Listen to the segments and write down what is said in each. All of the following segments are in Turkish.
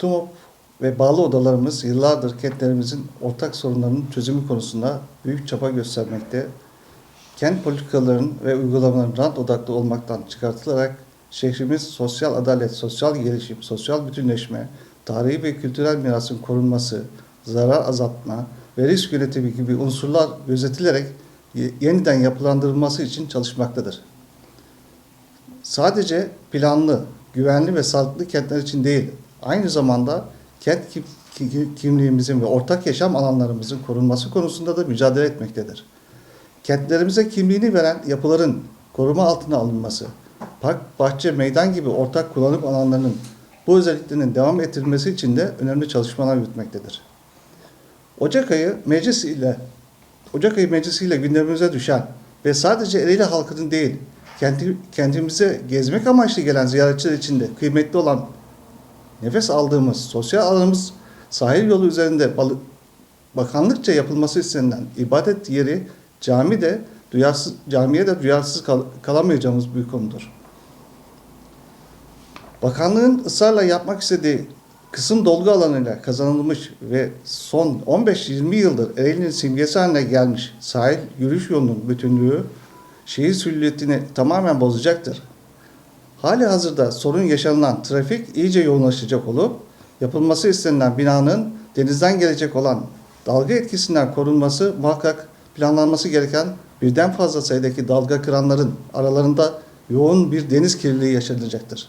TUMOP ve bağlı odalarımız yıllardır kentlerimizin ortak sorunlarının çözümü konusunda büyük çaba göstermekte. Kent politikalarının ve uygulamaların rant odaklı olmaktan çıkartılarak şehrimiz sosyal adalet, sosyal gelişim, sosyal bütünleşme, tarihi ve kültürel mirasın korunması, zarar azaltma ve risk yönetimi gibi unsurlar gözetilerek ye- yeniden yapılandırılması için çalışmaktadır. Sadece planlı, güvenli ve sağlıklı kentler için değil, aynı zamanda kent kim- ki- kimliğimizin ve ortak yaşam alanlarımızın korunması konusunda da mücadele etmektedir. Kentlerimize kimliğini veren yapıların koruma altına alınması, park, bahçe, meydan gibi ortak kullanım alanlarının bu özelliklerinin devam ettirilmesi için de önemli çalışmalar yürütmektedir. Ocak ayı meclis ile Ocak ayı meclisiyle gündemimize düşen ve sadece Ereğli halkının değil, kenti, kentimize gezmek amaçlı gelen ziyaretçiler için de kıymetli olan nefes aldığımız sosyal alanımız sahil yolu üzerinde bakanlıkça yapılması istenilen ibadet yeri cami de duyarsız, camiye de duyarsız kal- kalamayacağımız bir konudur. Bakanlığın ısrarla yapmak istediği kısım dolgu alanıyla kazanılmış ve son 15-20 yıldır Ereğli'nin simgesi haline gelmiş sahil yürüyüş yolunun bütünlüğü şehir silüetini tamamen bozacaktır. Hali hazırda sorun yaşanılan trafik iyice yoğunlaşacak olup yapılması istenilen binanın denizden gelecek olan dalga etkisinden korunması muhakkak planlanması gereken birden fazla sayıdaki dalga kıranların aralarında yoğun bir deniz kirliliği yaşanacaktır.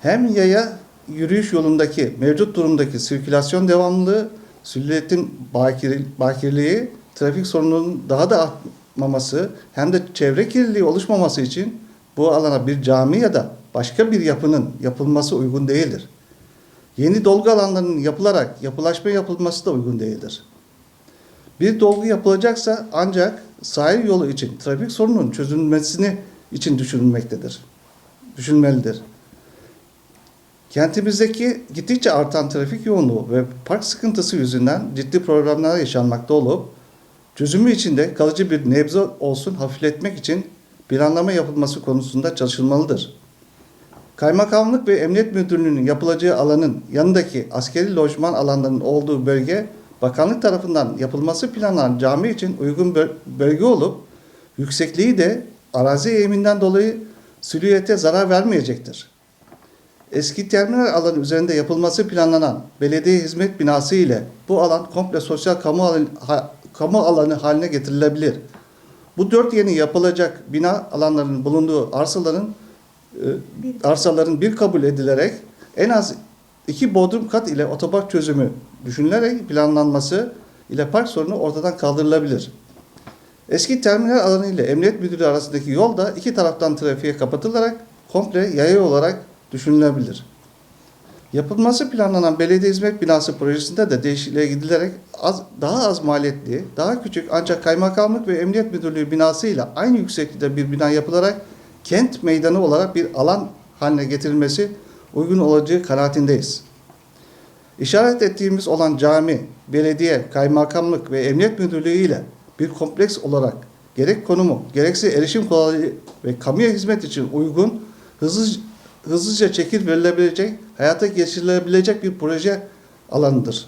Hem yaya yürüyüş yolundaki mevcut durumdaki sirkülasyon devamlılığı, silüetin bakir, bakirliği, trafik sorununun daha da artmaması hem de çevre kirliliği oluşmaması için bu alana bir cami ya da başka bir yapının yapılması uygun değildir. Yeni dolgu alanlarının yapılarak yapılaşma yapılması da uygun değildir. Bir dolgu yapılacaksa ancak sahil yolu için trafik sorununun çözülmesini için düşünülmektedir. Düşünmelidir. Kentimizdeki gittikçe artan trafik yoğunluğu ve park sıkıntısı yüzünden ciddi problemler yaşanmakta olup çözümü için de kalıcı bir nebze olsun hafifletmek için planlama yapılması konusunda çalışılmalıdır. Kaymakamlık ve Emniyet Müdürlüğü'nün yapılacağı alanın yanındaki askeri lojman alanlarının olduğu bölge bakanlık tarafından yapılması planlanan cami için uygun böl- bölge olup yüksekliği de arazi eğiminden dolayı silüete zarar vermeyecektir. Eski terminal alanı üzerinde yapılması planlanan belediye hizmet binası ile bu alan komple sosyal kamu alanı, kamu alanı haline getirilebilir. Bu dört yeni yapılacak bina alanlarının bulunduğu arsaların e, arsaların bir kabul edilerek en az iki bodrum kat ile otopark çözümü düşünülerek planlanması ile park sorunu ortadan kaldırılabilir. Eski terminal alanı ile emniyet müdürlüğü arasındaki yol da iki taraftan trafiğe kapatılarak komple yaya olarak düşünülebilir. Yapılması planlanan belediye hizmet binası projesinde de değişikliğe gidilerek az, daha az maliyetli, daha küçük ancak kaymakamlık ve emniyet müdürlüğü binasıyla aynı yükseklikte bir bina yapılarak kent meydanı olarak bir alan haline getirilmesi uygun olacağı kanaatindeyiz. İşaret ettiğimiz olan cami, belediye, kaymakamlık ve emniyet müdürlüğü ile bir kompleks olarak gerek konumu, gerekse erişim kolaylığı ve kamuya hizmet için uygun, hızlı, hızlıca çekil verilebilecek, hayata geçirilebilecek bir proje alanıdır.